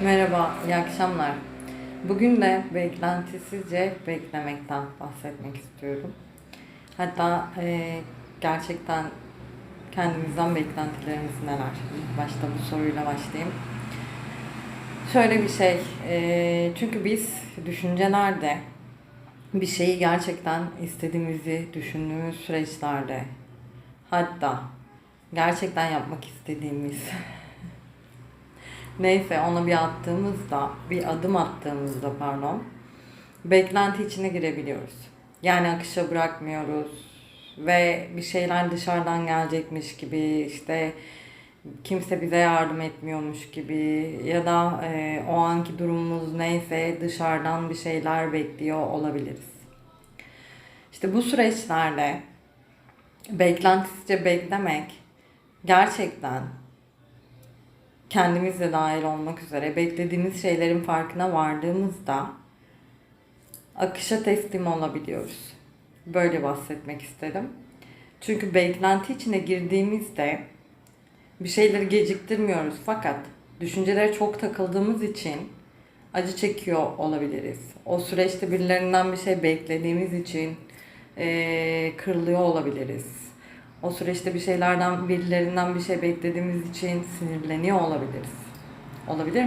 Merhaba, iyi akşamlar. Bugün de beklentisizce beklemekten bahsetmek istiyorum. Hatta e, gerçekten kendimizden beklentilerimiz neler? İlk başta bu soruyla başlayayım. Şöyle bir şey, e, çünkü biz düşüncelerde bir şeyi gerçekten istediğimizi düşündüğümüz süreçlerde hatta gerçekten yapmak istediğimiz Neyse ona bir attığımızda, bir adım attığımızda pardon, beklenti içine girebiliyoruz. Yani akışa bırakmıyoruz ve bir şeyler dışarıdan gelecekmiş gibi işte kimse bize yardım etmiyormuş gibi ya da e, o anki durumumuz neyse dışarıdan bir şeyler bekliyor olabiliriz. İşte bu süreçlerde beklentisizce beklemek gerçekten kendimiz de dahil olmak üzere beklediğimiz şeylerin farkına vardığımızda akışa teslim olabiliyoruz. Böyle bahsetmek istedim. Çünkü beklenti içine girdiğimizde bir şeyleri geciktirmiyoruz fakat düşüncelere çok takıldığımız için acı çekiyor olabiliriz. O süreçte birilerinden bir şey beklediğimiz için eee, kırılıyor olabiliriz. O süreçte bir şeylerden, birilerinden bir şey beklediğimiz için sinirleniyor olabiliriz. Olabilir mi?